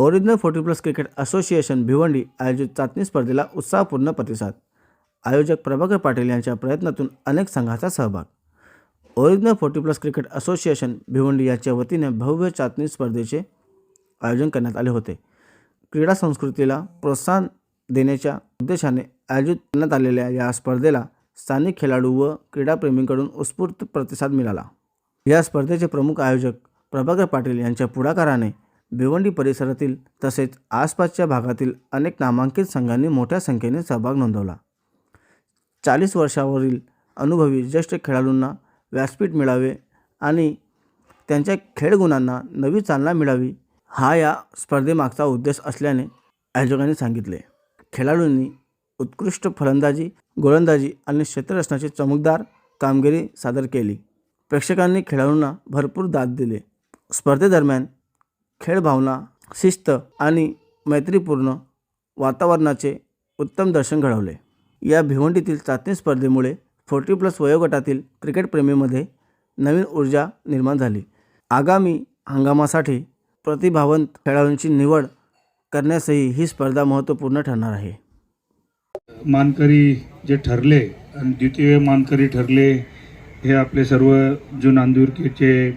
Original forty plus cricket association Bhiwandi आयोजित चाचणी स्पर्धेला उत्साहपूर्ण प्रतिसाद. आयोजक प्रभाकर पाटील यांच्या प्रयत्नातून अनेक संघाचा सहभाग. Original forty plus cricket association Bhiwandi यांच्या वतीने भव्य चाचणी स्पर्धेचे आयोजन करण्यात आले होते. क्रीडा संस्कृतीला प्रोत्साहन देण्याच्या उद्देशाने आयोजित करण्यात आलेल्या या स्पर्धेला स्थानिक खेळाडू व क्रीडाप्रेमींकडून उत्स्फूर्त प्रतिसाद मिळाला. या स्पर्धेचे प्रमुख आयोजक प्रभाकर पाटील यांच्या पुढाकाराने भिवंडी परिसरातील तसेच आसपासच्या भागातील अनेक नामांकित संघांनी मोठ्या संख्येने सहभाग नोंदवला. चाळीस वर्षावरील अनुभवी ज्येष्ठ खेळाडूंना व्यासपीठ मिळावे आणि त्यांच्या खेळगुणांना नवी चालना मिळावी हा या स्पर्धेमागचा उद्देश असल्याने आयोजकांनी सांगितले. खेळाडूंनी उत्कृष्ट फलंदाजी गोलंदाजी आणि क्षेत्ररचनाची चमकदार कामगिरी सादर केली. प्रेक्षकांनी खेळाडूंना भरपूर दाद दिले. स्पर्धेदरम्यान खेळ भावना शिस्त आणि मैत्रीपूर्ण वातावरणाचे उत्तम दर्शन घडवले. या भिवंडीतील चाचणी स्पर्धेमुळे फोर्टी प्लस वयोगटातील क्रिकेटप्रेमीमध्ये नवीन ऊर्जा निर्माण झाली. आगामी हंगामासाठी प्रतिभावंत खेळाडूंची निवड करण्यासही ही स्पर्धा महत्त्वपूर्ण ठरणार आहे. मानकरी जे ठरले आणि द्वितीय मानकरी ठरले हे आपले सर्व जुनांदुरकीचे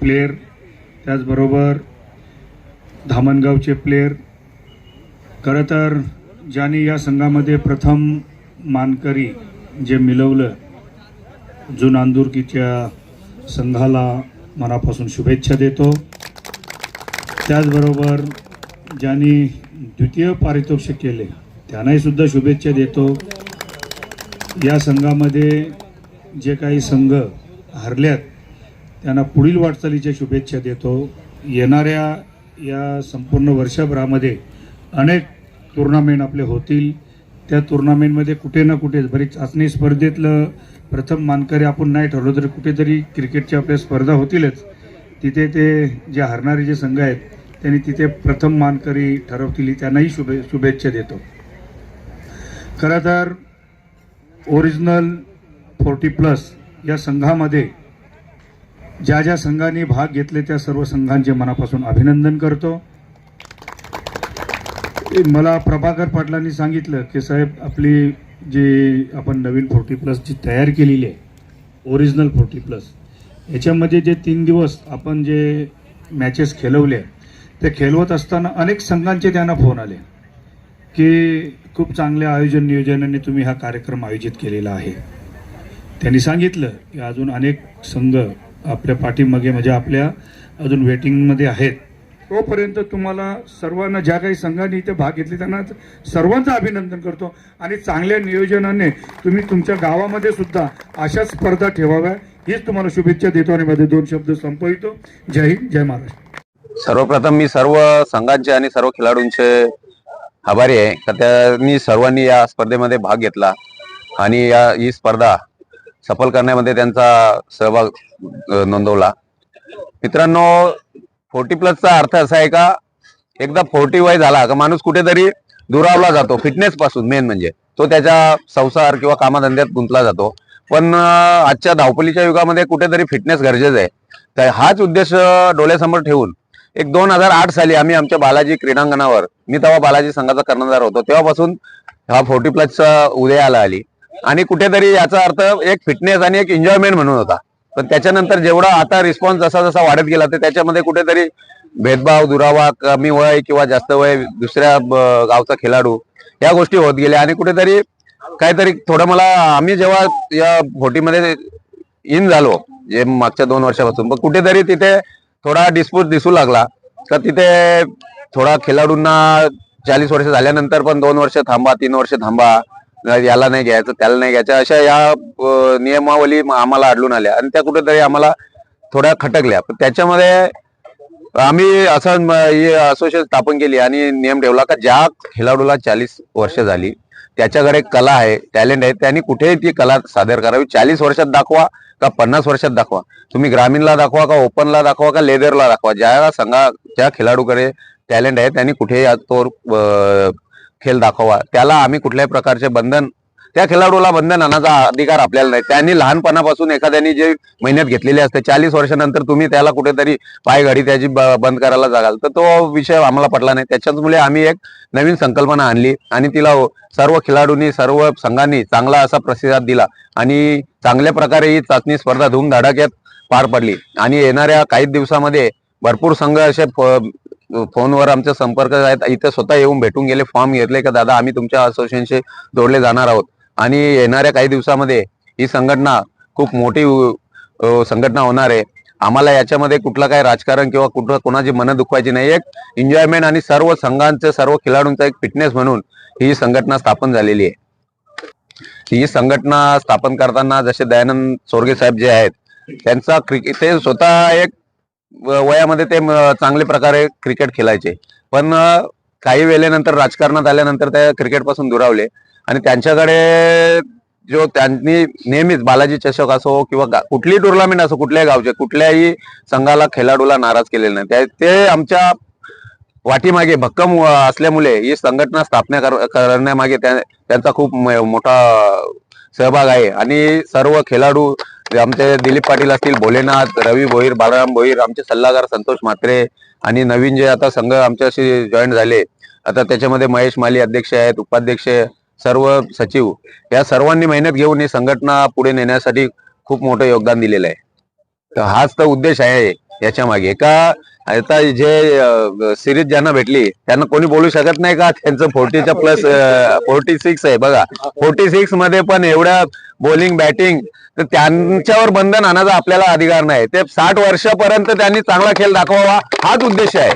प्लेयर त्याचबरोबर धामणगावचे प्लेयर खरं तर ज्यांनी या संघामध्ये प्रथम मानकरी जे मिळवलं जून अंदुरकीच्या संघाला मनापासून शुभेच्छा देतो. त्याचबरोबर ज्यांनी द्वितीय पारितोषिक केले त्यांनाही सुद्धा शुभेच्छा देतो. या संघामध्ये जे काही संघ हरल्यात त्यांना पुढील वाटचालीच्या शुभेच्छा देतो. येणाऱ्या या संपूर्ण वर्षभरामध्ये अनेक टुर्नामेंट आपले होतील. त्या टुर्नामेंटमध्ये कुठे ना कुठे बरी चाचणी स्पर्धेतलं प्रथम मानकरी आपण नाही ठरलो तरी कुठेतरी क्रिकेटच्या आपल्या स्पर्धा होतीलच. तिथे ते जे हरणारे जे संघ आहेत त्यांनी तिथे प्रथम मानकरी ठरवतील त्यांनाही शुभे शुभेच्छा देतो. खरं तर ओरिजिनल फोर्टी प्लस या संघामध्ये ज्या ज्या संघांनी भाग घेतले त्या सर्व संघांचे मनापासून अभिनंदन करतो. मला प्रभाकर पाटलांनी सांगितलं की साहेब आपली जी आपण नवीन फोर्टी प्लसची तयार केलेली आहे ओरिजिनल फोर्टी प्लस याच्यामध्ये जे तीन दिवस आपण जे मॅचेस खेळवले ते खेळवत असताना अनेक संघांचे त्यांना फोन आले की खूप चांगल्या आयोजन नियोजनाने तुम्ही हा कार्यक्रम आयोजित केलेला आहे. त्यांनी सांगितलं की अजून अनेक संघ आपल्या पाठीमागे म्हणजे आपल्या अजून वेटिंगमध्ये आहेत. तोपर्यंत तुम्हाला सर्वांना ज्या काही संघांनी इथे भाग घेतले त्यांना सर्वांचं अभिनंदन करतो. आणि चांगल्या नियोजनाने तुम्ही तुमच्या गावामध्ये सुद्धा अशा स्पर्धा ठेवाव्या हीच तुम्हाला शुभेच्छा देतो आणि मध्ये दोन शब्द संपवितो. जय हिंद जय महाराष्ट्र. सर्वप्रथम मी सर्व संघांचे आणि सर्व खेळाडूंचे आभारी आहे. का त्यांनी सर्वांनी या स्पर्धेमध्ये भाग घेतला आणि या ही स्पर्धा सफल करण्यामध्ये त्यांचा सहभाग नोंदवला. मित्रांनो फोर्टी प्लसचा अर्थ असा आहे का एकदा फोर्टी वय झाला का माणूस कुठेतरी दुरावला जातो. फिटनेस पासून मेन म्हणजे. तो त्याच्या संसार किंवा कामधंद्यात गुंतला जातो. पण आजच्या धावपलीच्या युगामध्ये कुठेतरी फिटनेस गरजेचं आहे. तर हाच उद्देश डोळ्यासमोर ठेवून एक दोन हजार आठ साली आम्ही आमच्या बालाजी क्रीडांगणावर मी तेव्हा बालाजी संघाचा कर्णधार होतो तेव्हापासून हा फोर्टी प्लसचा उदयाला आली आणि कुठेतरी याचा अर्थ एक फिटनेस आणि एक एन्जॉयमेंट म्हणून होता. पण त्याच्यानंतर जेवढा आता रिस्पॉन्स जसा जसा वाढत गेला तर त्याच्यामध्ये कुठेतरी भेदभाव दुरावा कमी वय किंवा जास्त वय दुसऱ्या गावचा खेळाडू या गोष्टी होत गेल्या. आणि कुठेतरी काहीतरी थोडं मला आम्ही जेव्हा या फोर्टीमध्ये इन झालो जे मागच्या दोन वर्षापासून पण कुठेतरी तिथे थोडा डिस्प्यूट दिसू लागला. तर तिथे थोडा खेळाडूंना चाळीस वर्ष झाल्यानंतर पण दोन वर्ष थांबा तीन वर्ष थांबा याला नाही घ्यायचं त्याला नाही घ्यायचं. अशा या नियमावली आम्हाला आढळून आल्या. आणि त्या कुठेतरी आम्हाला थोड्या खटकल्या. पण त्याच्यामध्ये आम्ही असं असोसिएशन स्थापन केली आणि नियम ठेवला का ज्या खेळाडूला चाळीस वर्ष झाली त्याच्याकडे कला आहे टॅलेंट आहे त्यांनी कुठेही ती कला सादर करावी. चाळीस वर्षात दाखवा का पन्नास वर्षात दाखवा? तुम्ही ग्रामीणला दाखवा का ओपनला दाखवा का लेदरला दाखवा? ज्या संघा ज्या खेळाडूकडे टॅलेंट आहे त्यांनी कुठेही तो खेळ दाखवा. त्याला आम्ही कुठल्याही प्रकारचे बंधन त्या खेळाडूला बंधन आणायचा अधिकार आपल्याला नाही. त्यांनी लहानपणापासून एखाद्याने जे मेहनत घेतलेली असते चाळीस वर्षानंतर तुम्ही त्याला कुठेतरी पायघडी त्याची बंद करायला जागाल. तर तो विषय आम्हाला पटला नाही. त्याच्यामुळे आम्ही एक नवीन संकल्पना आणली आणि तिला हो, सर्व खेळाडूंनी सर्व संघांनी चांगला असा प्रतिसाद दिला आणि चांगल्या प्रकारे ही चाचणी स्पर्धा धूमधडाक्यात पार पडली. आणि येणाऱ्या काही दिवसामध्ये भरपूर संघ असे फोनवर आमचे संपर्क आहेत इथे स्वतः येऊन भेटून गेले फॉर्म घेतले का दादा आम्ही तुमच्या असोसिएशनशी जोडले जाणार आहोत. आणि येणाऱ्या काही दिवसामध्ये ही संघटना खूप मोठी संघटना होणार आहे. आम्हाला याच्यामध्ये कुठलं काही राजकारण किंवा कुठं कोणाची मनं दुखवायची नाही. एक एन्जॉयमेंट आणि सर्व संघांचे सर्व खेळाडूंचा एक फिटनेस म्हणून ही संघटना स्थापन झालेली आहे. ही संघटना स्थापन करताना जसे दयानंद सोरगे साहेब जे आहेत त्यांचा क्रिकेट ते स्वतः एक वयामध्ये ते चांगले प्रकारे क्रिकेट खेळायचे. पण काही वेळेनंतर राजकारणात आल्यानंतर ते क्रिकेटपासून दुरावले. आणि त्यांच्याकडे जो त्यांनी नेहमीच बालाजी चषक असो किंवा कुठलीही टुर्नामेंट असो कुठल्याही गावचे कुठल्याही संघाला खेळाडूला नाराज केलेले नाही. त्या- ते आमच्या वाटीमागे भक्कम असल्यामुळे ही संघटना स्थापना करण्यामागे त्यांचा खूप मोठा सहभाग आहे. आणि सर्व खेळाडू आमचे दिलीप पाटील असतील भोलेनाथ रवी भोईर बाळाराम भोईर आमचे सल्लागार संतोष म्हात्रे आणि नवीन जे आता संघ आमच्याशी जॉईन झाले आता त्याच्यामध्ये महेश माली अध्यक्ष आहेत उपाध्यक्ष सर्व सचिव. या सर्वांनी मेहनत घेऊन ही संघटना पुढे नेण्यासाठी खूप मोठं योगदान दिलेलं आहे. तर हाच तर उद्देश आहे याच्या मागे. का आता जे सिरीज ज्यांना भेटली त्यांना कोणी बोलू शकत नाही का? त्यांचं फोर्टीच्या प्लस फोर्टी सिक्स आहे बघा. फोर्टी सिक्समध्ये पण एवढ्या बॉलिंग बॅटिंग तर त्यांच्यावर बंधन आणायचा आपल्याला अधिकार नाही. ते साठ वर्षापर्यंत त्यांनी चांगला खेळ दाखवावा हाच उद्देश आहे.